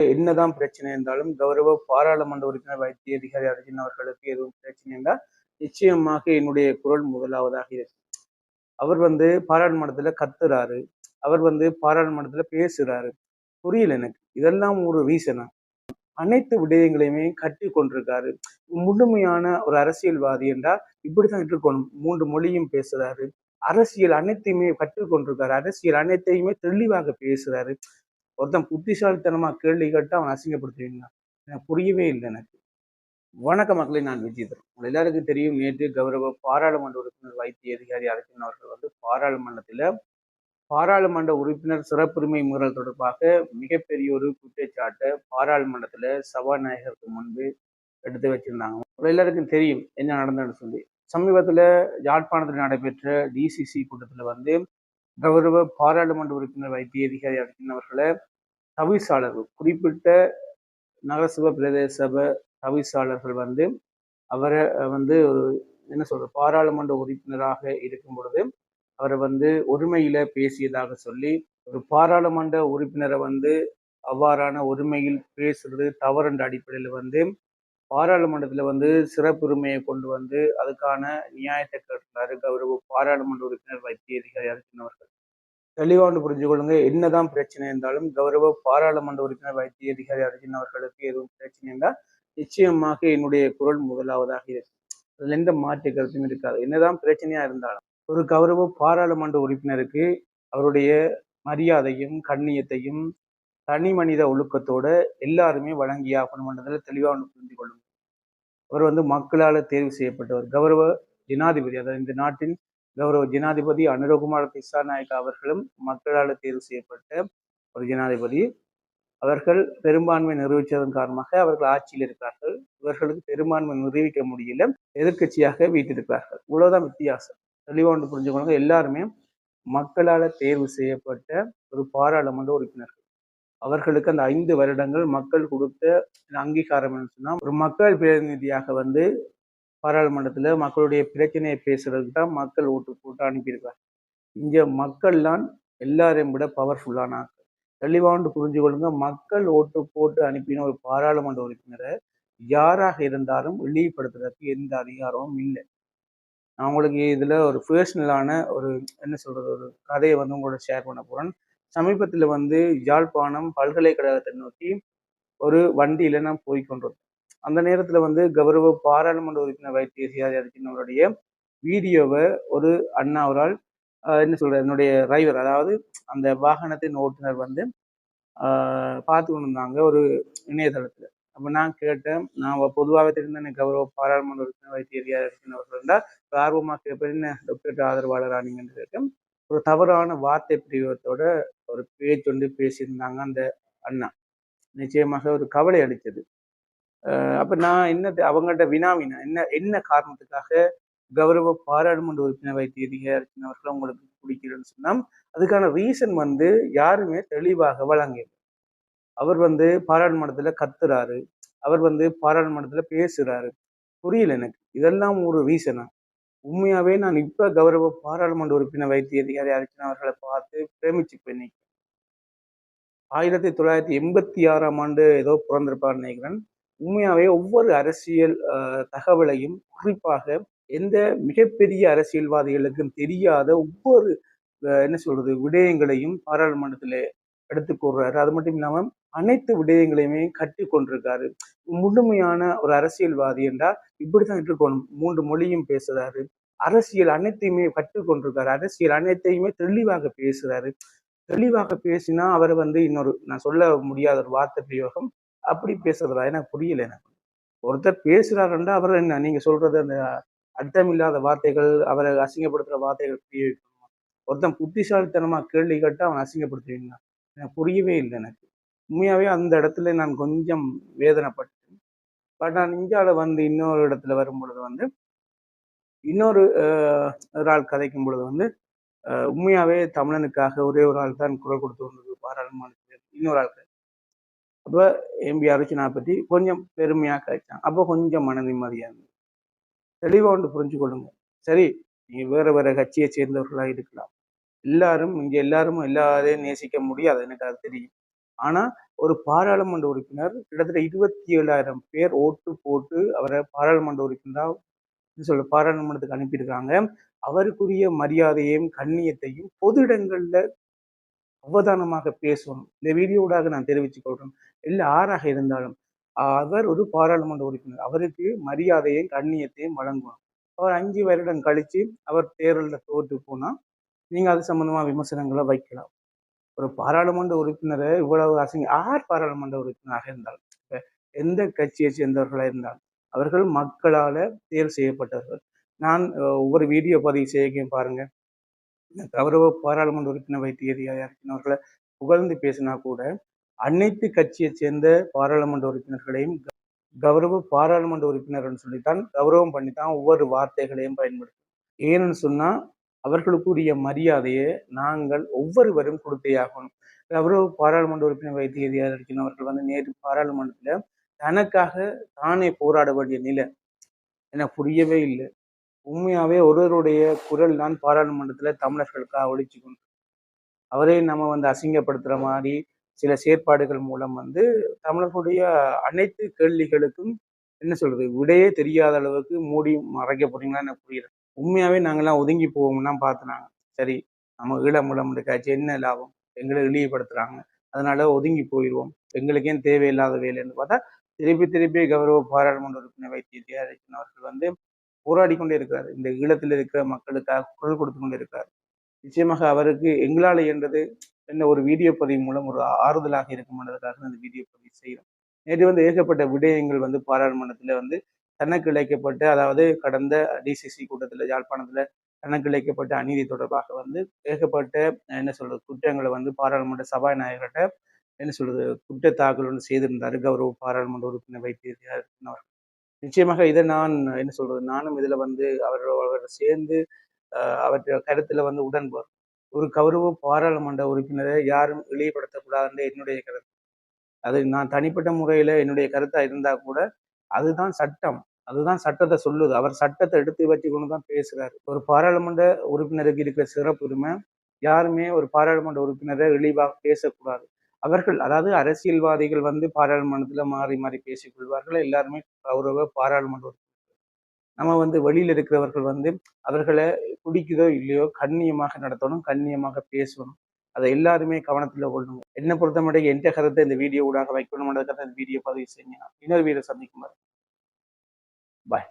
என்னதான் பிரச்சனை இருந்தாலும் கௌரவ பாராளுமன்ற உறுப்பினர் வைத்திய அதிகாரி அர்ஜுன் அவர்களுக்கு எதுவும் பிரச்சனை என்றால் நிச்சயமாக என்னுடைய குரல் முதலாவதாக இருக்கு அவர் வந்து பாராளுமன்றத்துல கத்துறாரு. அவர் வந்து பாராளுமன்றத்துல பேசுறாரு. புரியல எனக்கு. இதெல்லாம் ஒரு ரீசனா அனைத்து விடயங்களையுமே கட்டி கொண்டிருக்காரு. முழுமையான ஒரு அரசியல்வாதி என்றால் இப்படித்தான் இருக்கணும். மூன்று மொழியும் பேசுறாரு. அரசியல் அனைத்தையுமே கற்றுக்கொண்டிருக்காரு அரசியல் அனைத்தையுமே தெளிவாக பேசுறாரு. ஒருத்தன் புத்திசாலித்தனமாக கேள்வி கேட்டு அவன் அசிங்கப்படுத்துவீங்களா எனக்கு புரியவே இல்லை எனக்கு. வணக்க மக்களை நான் விஜயதர் உங்கள் எல்லாருக்கும் தெரியும் நேற்று கௌரவ பாராளுமன்ற உறுப்பினர் வைத்திய அதிகாரி அரசின் அவர்கள் வந்து பாராளுமன்றத்தில் பாராளுமன்ற உறுப்பினர் சிறப்புரிமை மீறல் தொடர்பாக மிகப்பெரிய ஒரு குற்றச்சாட்டை பாராளுமன்றத்தில் சபாநாயகருக்கு முன்பு எடுத்து வச்சிருந்தாங்க. உங்கள் எல்லாருக்கும் தெரியும் என்ன நடந்ததுன்னு சொல்லி. சமீபத்தில் யாழ்ப்பாணத்தில் நடைபெற்ற டிசிசி கூட்டத்தில் வந்து கௌரவ பாராளுமன்ற உறுப்பினர் வைத்திய அதிகாரி அரசின் அவர்களை தவிசாளர்கள். குறிப்பிட்ட நகரசபை பிரதேச சபை தவிசாளர்கள் வந்து அவரை வந்து ஒரு என்ன சொல்ற பாராளுமன்ற உறுப்பினராக இருக்கும் பொழுது அவரை வந்து ஒருமையில பேசியதாக சொல்லி ஒரு பாராளுமன்ற உறுப்பினரை வந்து அவ்வாறான ஒருமையில் பேசுறது தவறுன்ற அடிப்படையில் வந்து பாராளுமன்றத்தில் வந்து சிறப்புரிமையை கொண்டு வந்து அதுக்கான நியாயத்தை கேட்டுள்ளாரு கௌரவ பாராளுமன்ற உறுப்பினர் வைத்திய அதிகாரி அர்ஜுன் அவர்கள். தெளிவாண்டு புரிஞ்சு கொள்ளுங்க. என்னதான் பிரச்சனை இருந்தாலும் கௌரவ பாராளுமன்ற உறுப்பினர் வைத்திய அதிகாரி அர்ஜுன் அவர்களுக்கு எதுவும் பிரச்சனை இருந்தால் நிச்சயமாக என்னுடைய குரல் முதலாவதாக இருக்கு அதுல எந்த மாற்று கருத்தும் இருக்காது. என்னதான் பிரச்சனையா இருந்தாலும் ஒரு கௌரவ பாராளுமன்ற உறுப்பினருக்கு அவருடைய மரியாதையும் கண்ணியத்தையும் தனி மனித ஒழுக்கத்தோட எல்லாருமே வழங்கியாகணும்ன்றதில் தெளிவாக ஒன்று புரிந்து கொள்ளும் அவர் வந்து மக்களால் தேர்வு செய்யப்பட்டவர். கௌரவ ஜனாதிபதி அதாவது இந்த நாட்டின் கௌரவ ஜனாதிபதி அனுரகுமார் திசாநாயக்கா அவர்களும் மக்களால் தேர்வு செய்யப்பட்ட ஒரு ஜனாதிபதி. அவர்கள் பெரும்பான்மை நிரூபித்ததன் காரணமாக அவர்கள் ஆட்சியில் இருக்கிறார்கள். இவர்களுக்கு பெரும்பான்மை நிரூபிக்க முடியல. எதிர்கட்சியாக வீட்டிருக்கிறார்கள். இவ்வளவுதான் வித்தியாசம். தெளிவாண்டு புரிஞ்சுக்கணும் எல்லாருமே மக்களால் தேர்வு செய்யப்பட்ட ஒரு பாராளுமன்ற உறுப்பினர்கள். அவர்களுக்கு அந்த ஐந்து வருடங்கள் மக்கள் கொடுத்த அங்கீகாரம் சொன்னா ஒரு மக்கள் பிரதிநிதியாக வந்து பாராளுமன்றத்தில் மக்களுடைய பிரச்சனையை பேசுறதுக்கு தான் மக்கள் ஓட்டு போட்டு அனுப்பியிருக்காங்க. இங்கே மக்கள்லாம் எல்லாரையும் விட பவர்ஃபுல்லான ஆக்கள் தெளிவாண்டு புரிஞ்சு கொள்ளுங்க மக்கள் ஓட்டு போட்டு அனுப்பின ஒரு பாராளுமன்ற உறுப்பினரை யாராக இருந்தாலும் வெளிப்படுத்துறதுக்கு எந்த அதிகாரமும் இல்லை. நான் உங்களுக்கு இதில் ஒரு பர்சனலான ஒரு என்ன சொல்கிறது ஒரு கதையை வந்து உங்களோட ஷேர் பண்ண போகிறேன் சமீபத்தில் வந்து யாழ்ப்பாணம் பல்கலைக்கழகத்தை நோக்கி ஒரு வண்டியில் நான் போய் கொண்டிருந்தேன். அந்த நேரத்தில் வந்து கௌரவ பாராளுமன்ற உறுப்பினர் வைத்தியசியாரி அவருடைய வீடியோவை ஒரு அண்ணா அவரால் என்ன சொல்ற என்னுடைய டிரைவர் அதாவது அந்த வாகனத்தின் ஓட்டுநர் வந்து பார்த்து கொண்டு இருந்தாங்க ஒரு இணையதளத்தில். அப்போ நான் கேட்டேன் நான் பொதுவாக தெரிந்த கௌரவ பாராளுமன்ற உறுப்பினர் வைத்தியரியார் அவர்கள் இருந்தால் ஆர்வமாக கேட்பேன் என்ன டாக்டர் ஆதரவாளரா நீங்கன்னு கேட்டேன். ஒரு தவறான வார்த்தை பிரிவத்தோட ஒரு பேச்சு பேசியிருந்தாங்க அந்த அண்ணா. நிச்சயமாக ஒரு கவலை அளித்தது. அப்போ நான் என்ன அவங்கள்ட்ட வினாவினா என்ன என்ன காரணத்துக்காக கௌரவ பாராளுமன்ற உறுப்பினர் வைத்திய அவர்கள் உங்களுக்கு பிடிக்கிறேன்னு சொன்னால் அதுக்கான ரீசன் வந்து யாருமே தெளிவாக வழங்கல அவர் வந்து பாராளுமன்றத்தில் கத்துறாரு அவர் வந்து பாராளுமன்றத்தில் பேசுறாரு. புரியல எனக்கு இதெல்லாம் ஒரு ரீசனா உண்மையாவே நான் இப்ப கௌரவ பாராளுமன்ற உறுப்பினர் வைத்திய அதிகாரி அர்ச்சனா அவர்களை பார்த்து பிரேமிச்சு நினைக்கிறேன். ஆயிரத்தி தொள்ளாயிரத்தி எண்பத்தி ஆறாம் ஆண்டு ஏதோ பிறந்திருப்பார் நினைக்கிறேன். உண்மையாகவே ஒவ்வொரு அரசியல் தகவலையும் குறிப்பாக எந்த மிகப்பெரிய அரசியல்வாதிகளுக்கும் தெரியாத ஒவ்வொரு என்ன சொல்றது விடயங்களையும் பாராளுமன்றத்தில் எடுத்து கூறுறாரு. அது மட்டும் இல்லாமல் அனைத்து விடயங்களையுமே கட்டி கொண்டிருக்காரு. முழுமையான ஒரு அரசியல்வாதி என்றால் இப்படிதான் இருக்கணும். மூன்று மொழியும் பேசுறாரு. அரசியல் அனைத்தையுமே கற்றுக்கொண்டிருக்காரு அரசியல் அனைத்தையுமே தெளிவாக பேசுறாரு. தெளிவாக பேசினா அவரை வந்து இன்னொரு நான் சொல்ல முடியாத ஒரு வார்த்தை பிரயோகம் அப்படி பேசுறதா எனக்கு புரியல எனக்கு. ஒருத்தர் பேசுறாருன்றா அவர் என்ன நீங்க சொல்றது அந்த அர்த்தமில்லாத வார்த்தைகள் அவரை அசிங்கப்படுத்துற வார்த்தைகள் பிரயோகிக்கணும் ஒருத்தன் புத்திசாலித்தனமா கேள்வி கேட்டு அவன் அசிங்கப்படுத்துவீங்க எனக்கு புரியவே இல்லை எனக்கு. உண்மையாவே அந்த இடத்துல நான் கொஞ்சம் வேதனைப்பட்டேன். பட் நான் இந்தியாவில் வந்து இன்னொரு இடத்துல வரும் பொழுது வந்து இன்னொரு ஒரு ஆள் கதைக்கும் பொழுது வந்து உண்மையாவே தமிழனுக்காக ஒரே ஒரு ஆள் தான் குரல் கொடுத்து வந்தது பாராளுமன்றத்தில். இன்னொரு ஆள் அப்போ எம்பி அர்ச்சனா பற்றி கொஞ்சம் பெருமையாக கிடைச்சாங்க அப்போ கொஞ்சம் மன நிம்மதியாக இருந்தது. தெளிவாக ஒன்று புரிஞ்சு கொள்ளுங்க சரி நீங்கள் வேறு வேறு கட்சியை சேர்ந்தவர்களாக இருக்கலாம். எல்லாரும் இங்கே எல்லாரும் எல்லாரையும் நேசிக்க முடியாது எனக்கு அது தெரியும். ஆனால் ஒரு பாராளுமன்ற உறுப்பினர் கிட்டத்தட்ட இருபத்தி ஏழாயிரம் பேர் ஓட்டு போட்டு அவரை பாராளுமன்ற உறுப்பினராக சொல்ல பாராளுமன்றத்துக்கு அனுப்பியிருக்காங்க. அவருக்குரிய மரியாதையையும் கண்ணியத்தையும் பொது இடங்களில் அவதானமாக பேசணும் இந்த வீடியோடாக நான் தெரிவித்துக் கொள்றேன் இல்லை ஆறாக இருந்தாலும் அவர் ஒரு பாராளுமன்ற உறுப்பினர். அவருக்கு மரியாதையும் கண்ணியத்தையும் வழங்கணும் அவர் அஞ்சு வருடம் கழித்து அவர் தேர்தலில் தோற்று போனால் நீங்கள் அது சம்மந்தமாக விமர்சனங்களை வைக்கலாம். ஒரு பாராளுமன்ற உறுப்பினரை இவ்வளவு அசிங்க ஆர் பாராளுமன்ற உறுப்பினராக இருந்தாலும் எந்த கட்சியை சேர்ந்தவர்களாக இருந்தாலும் அவர்கள் மக்களால் தேர்வு செய்யப்பட்டவர்கள். நான் ஒவ்வொரு வீடியோ பதிவு செய்யும் பாருங்கள் கௌரவ பாராளுமன்ற உறுப்பினர் வைத்தியர்கள் புகழ்ந்து பேசினா கூட அனைத்து கட்சியை சேர்ந்த பாராளுமன்ற உறுப்பினர்களையும் கௌரவ பாராளுமன்ற உறுப்பினர்னு சொல்லித்தான் கௌரவம் பண்ணித்தான் ஒவ்வொரு வார்த்தைகளையும் பயன்படுத்தும். ஏன்னு சொன்னால் அவர்களுக்குரிய மரியாதையை நாங்கள் ஒவ்வொருவரும் கொடுத்தே ஆகணும். கௌரவ பாராளுமன்ற உறுப்பினர் வைத்திய அவர்கள் வந்து நேற்று பாராளுமன்றத்தில் தனக்காக தானே போராட வேண்டிய நிலை. எனக்கு புரியவே இல்லை. உண்மையாகவே ஒருவருடைய குரல் தான் பாராளுமன்றத்தில் தமிழர்களுக்காக ஒழிச்சு கொண்டு அவரே நம்ம வந்து அசிங்கப்படுத்துகிற மாதிரி சில செயற்பாடுகள் மூலம் வந்து தமிழர்களுடைய அனைத்து கேள்விகளுக்கும் என்ன சொல்றது விடையே தெரியாத அளவுக்கு மூடி மறைக்க போறீங்களா எனக்கு புரியல. உண்மையாவே நாங்கெல்லாம் ஒதுங்கி போவோம்னா பார்த்துனாங்க சரி நம்ம ஈழமுலம் இருக்காச்சு என்ன லாபம்? எங்களை இழிவுபடுத்துறாங்க. அதனால ஒதுங்கி போயிடுவோம் எங்களுக்கே தேவையில்லாத வேலைன்னு பார்த்தா திருப்பி திருப்பி கௌரவ பாராளுமன்ற உறுப்பினர் வைத்திய அவர்கள் வந்து போராடி கொண்டே இருக்கிறார் இந்த ஈழத்தில் இருக்கிற மக்களுக்காக குரல் கொடுத்து கொண்டே இருக்கிறார் நிச்சயமாக அவருக்கு எங்களால் என்றது என்ன ஒரு வீடியோ பதிவு மூலம் ஒரு ஆறுதலாக இருக்கும் என்பதற்காக அந்த வீடியோ பதிவு செய்கிறோம். நேற்று வந்து ஏகப்பட்ட விடயங்கள் வந்து பாராளுமன்றத்தில் வந்து தனக்கு இழைக்கப்பட்டு அதாவது கடந்த டிசிசி கூட்டத்தில் யாழ்ப்பாணத்தில் தனக்கு இழைக்கப்பட்ட அநீதி தொடர்பாக வந்து ஏகப்பட்ட என்ன சொல்றது குற்றங்களை வந்து பாராளுமன்ற சபாநாயகர்கிட்ட என்ன சொல்றது குற்ற தாக்கல் ஒன்று செய்திருந்தார். கௌரவ பாராளுமன்ற உறுப்பினர் வைத்தியர் நிச்சயமாக இதை நான் என்ன சொல்றது நானும் இதுல வந்து அவரோட சேர்ந்து அவற்ற கருத்துல வந்து உடன்படும் ஒரு கௌரவ பாராளுமன்ற உறுப்பினரை யாரும் இழிவுபடுத்தக்கூடாதுன்ற என்னுடைய கருத்து. அது நான் தனிப்பட்ட முறையில என்னுடைய கருத்தா இருந்தா கூட அதுதான் சட்டம். அதுதான் சட்டத்தை சொல்லுது. அவர் சட்டத்தை எடுத்து வச்சு கொண்டு தான் பேசுறாரு. ஒரு பாராளுமன்ற உறுப்பினருக்கு இருக்கிற சிறப்பு உரிமை யாருமே ஒரு பாராளுமன்ற உறுப்பினரை இழிவாக பேசக்கூடாது. அவர்கள் அதாவது அரசியல்வாதிகள் வந்து பாராளுமன்றத்தில் மாறி மாறி பேசிக் கொள்வார்கள். எல்லாருமே கௌரவ பாராளுமன்ற நம்ம வந்து வெளியில் இருக்கிறவர்கள் வந்து அவர்களை குடிக்குதோ இல்லையோ கண்ணியமாக நடத்தணும் கண்ணியமாக பேசணும். அதை எல்லாருமே கவனத்தில் கொள்ளணும். என்ன பொறுத்த எந்த கருத்தை இந்த வீடியோ ஊடாக வைக்கணும் இந்த வீடியோ பதிவு செய்யணும் இன்னொரு வீடியோ சந்திக்கும் பாய்